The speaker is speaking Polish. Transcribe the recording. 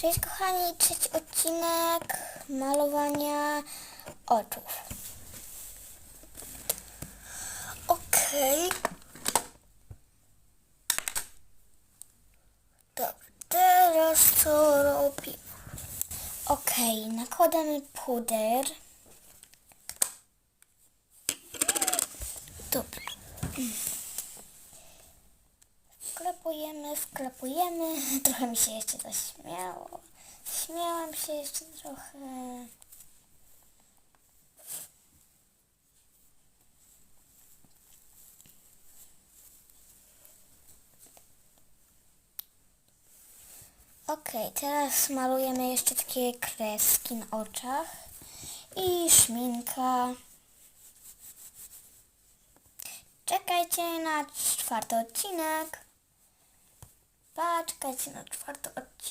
Cześć kochani, trzeci odcinek malowania oczów. Okej. Dobra, teraz co robimy? Okej, nakładamy puder. Dobra. Wklepujemy, wklepujemy. Trochę mi się jeszcze zaśmiało. Śmiałam się jeszcze trochę. Ok, teraz malujemy jeszcze takie kreski na oczach i szminka. Czekajcie na czwarty odcinek. Pa, czekajcie na czwarty odcinek.